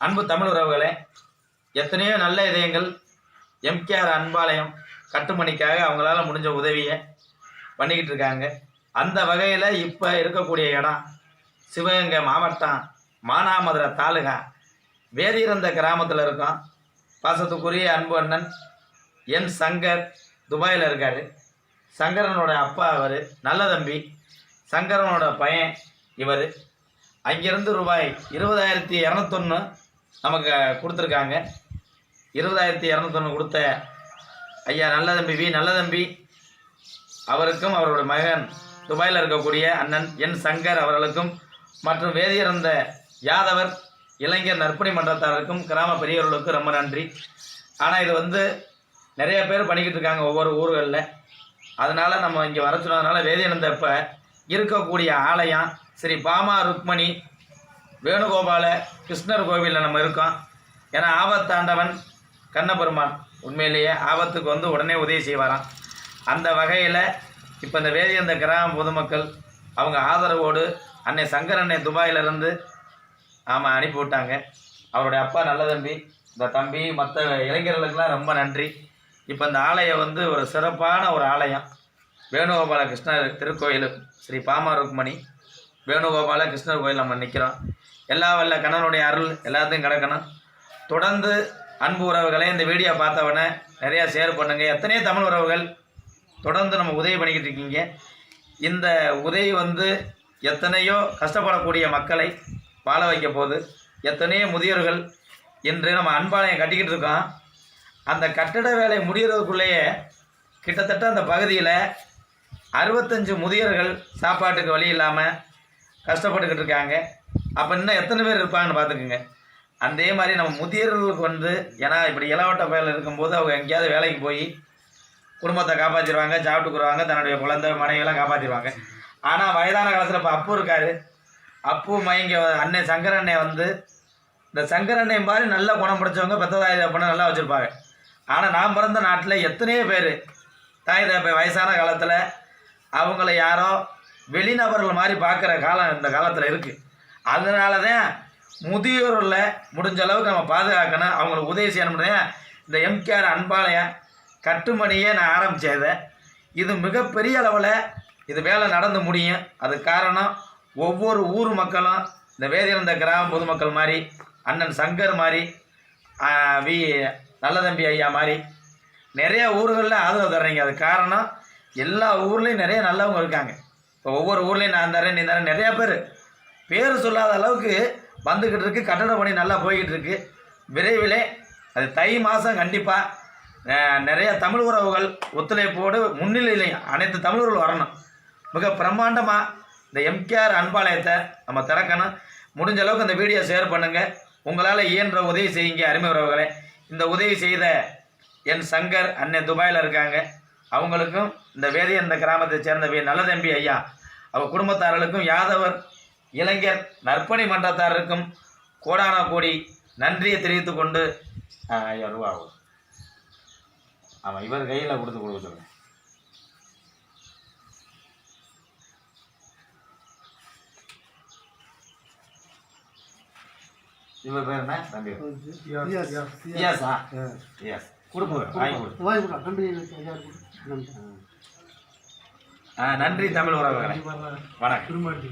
அன்பு தமிழ் உறவுகளே எத்தனையோ நல்ல இதயங்கள் எம்கேஆர் அன்பாலயம் கட்டுமணிக்காக அவங்களால முடிஞ்ச உதவியை பண்ணிக்கிட்டு இருக்காங்க. அந்த வகையில் இப்போ இருக்கக்கூடிய இடம் சிவகங்கை மாவட்டம் மானாமதுரை தாலுகா. வேதியிறந்த கிராமத்தில் இருக்கோம். பாசத்துக்குரிய அன்பு அண்ணன் என் சங்கர் துபாயில் இருக்கார். சங்கரனோட அப்பா அவர் நல்ல தம்பி சங்கரனோட பையன் இவர். அங்கிருந்து ரூபாய் இருபதாயிரத்தி இரநூத்தொன்று நமக்கு கொடுத்துருக்காங்க. இருபதாயிரத்தி இரநூத்தொன்று கொடுத்த ஐயா நல்ல தம்பி வி. நல்ல தம்பி அவருக்கும் அவரோட மகன் துபாயில் இருக்கக்கூடிய அண்ணன் என் சங்கர் அவர்களுக்கும் மற்றும் வேதியிறந்த யாதவர் இளைஞர் நற்பணி மன்றத்தாருக்கும் கிராம பெரியவர்களுக்கும் ரொம்ப நன்றி. ஆனால் இது வந்து நிறைய பேர் பண்ணிக்கிட்டு இருக்காங்க ஒவ்வொரு ஊர்களில். அதனால் நம்ம இங்கே வர சொன்னதுனால வேதியிறந்த இப்போ இருக்கக்கூடிய ஆலயம் ஸ்ரீ பாமா ருக்மணி வேணுகோபால கிருஷ்ணர் கோவிலில் நம்ம இருக்கோம். ஏன்னா ஆபத்தாண்டவன் கண்ணபெருமான். உண்மையிலேயே ஆபத்துக்கு வந்து உடனே உதவி செய்வாராம். அந்த வகையில் இப்போ இந்த வேதியந்த கிராம பொதுமக்கள் அவங்க ஆதரவோடு அன்னை சங்கர் அன்னை துபாயிலிருந்து ஆமாம் அனுப்பி விட்டாங்க. அவருடைய அப்பா நல்ல தம்பி. இந்த தம்பி மற்ற இளைஞர்களுக்கெல்லாம் ரொம்ப நன்றி. இப்போ இந்த ஆலயம் வந்து ஒரு சிறப்பான ஒரு ஆலயம். வேணுகோபால கிருஷ்ணர் திருக்கோயில் ஸ்ரீ பாமா ருக்மணி. வேணுகோபால கிருஷ்ணர் கோயில் நம்ம நிற்கிறோம் எல்லா வல்ல கண்ணனுடைய அருள் எல்லாத்தையும் கிடக்கணும். தொடர்ந்து அன்பு உறவுகளை இந்த வீடியோ பார்த்தவொடனே நிறையா ஷேர் பண்ணுங்கள் எத்தனையோ தமிழ் உறவுகள் தொடர்ந்து நம்ம உதவி பண்ணிக்கிட்டு இருக்கீங்க. இந்த உதவி வந்து எத்தனையோ கஷ்டப்படக்கூடிய மக்களை வாழ வைக்க போகுது. எத்தனையோ முதியோர்கள் இன்று நம்ம அன்பாலயம் கட்டிக்கிட்டு இருக்கோம். அந்த கட்டட வேலை முடிகிறதுக்குள்ளேயே கிட்டத்தட்ட அந்த பகுதியில் அறுபத்தஞ்சு முதியோர்கள் சாப்பாட்டுக்கு வழி இல்லாமல் கஷ்டப்பட்டுக்கிட்டு இருக்காங்க. அப்போ இன்னும் எத்தனை பேர் இருப்பாங்கன்னு பார்த்துக்குங்க. அதே மாதிரி நம்ம முதியோர்களுக்கு வந்து ஏன்னா இப்படி இளவட்ட பயலில் இருக்கும்போது அவங்க எங்கேயாவது வேலைக்கு போய் குடும்பத்தை காப்பாற்றிடுவாங்க சாப்பிட்டுக்குருவாங்க தன்னுடைய குழந்தை மனைவியெல்லாம் காப்பாற்றிடுவாங்க ஆனால் வயதான காலத்தில் இப்போ அப்பு இருக்காரு. அப்பு மயங்க அண்ணன் சங்கர அண்ணன் வந்து இந்த சங்கர அண்ணன் மாதிரி நல்ல குணம் பிடிச்சவங்க பெத்ததாய் தகப்பனை நல்லா வச்சுருப்பாங்க. ஆனால் நான் பிறந்த நாட்டில் எத்தனையோ பேர் தாய் தகப்ப வயசான காலத்தில் அவங்கள யாரோ வெளிநபர்கள் மாதிரி பார்க்குற காலம் இந்த காலத்தில் இருக்குது அதனால தான் முதியோரில் முடிஞ்ச அளவுக்கு நம்ம பாதுகாக்கணும். அவங்களுக்கு உதவி செய்யணும்னு இந்த எம்கேஆர் அன்பாலயம் கட்டுமணியே நான் ஆரம்பித்தேன் இது. மிகப்பெரிய அளவில் இது வேலை நடந்து முடியும். அது காரணம் ஒவ்வொரு ஊர் மக்களும் இந்த வேதியிருந்த கிராம பொதுமக்கள் மாதிரி அண்ணன் சங்கர் மாதிரி வி நல்லதம்பி ஐயா மாதிரி நிறைய ஊர்களில் ஆதரவு தர்றீங்க. அது காரணம் எல்லா ஊர்லேயும் நிறைய நல்லவங்க இருக்காங்க. இப்போ ஒவ்வொரு ஊர்லேயும் நான் தரேன் நீ தரேன் நிறையா பேர். பேர் சொல்லாத அளவுக்கு வந்துக்கிட்டு இருக்கு கட்டட பணி நல்லா போய்கிட்டு இருக்கு. விரைவிலே அது தை மாதம் கண்டிப்பாக நிறைய தமிழ் உறவுகள் ஒத்துழைப்போடு முன்னிலையிலையும் அனைத்து தமிழர்கள் வரணும். மிக பிரம்மாண்டமாக இந்த எம்கேஆர் அன்பாலயத்தை நம்ம திறக்கணும். முடிஞ்ச அளவுக்கு இந்த வீடியோ ஷேர் பண்ணுங்கள் உங்களால் இயன்ற உதவி செய்யுங்க அருமை உறவுகளே. இந்த உதவி செய்த என் சங்கர் அண்ணன் துபாயில் இருக்காங்க. அவங்களுக்கும் இந்த வேதி இந்த கிராமத்தை சேர்ந்த நல்லதம்பி ஐயா அவ குடும்பத்தார்களுக்கும் யாதவர் இளைஞர் நற்பணி மன்றத்தாருக்கும் கோடான கோடி நன்றியை தெரிவித்துக் கொண்டு ஐயாயிரம் ரூபா ஆகும் ஆமாம் இவர் கையில் கொடுத்து கொடுக்க சொல்லுங்க இவர் பேர் என்ன தம்பி எஸ்ஸா எஸ் நன்றி தமிழ் உறவுகளே. வணக்கம்.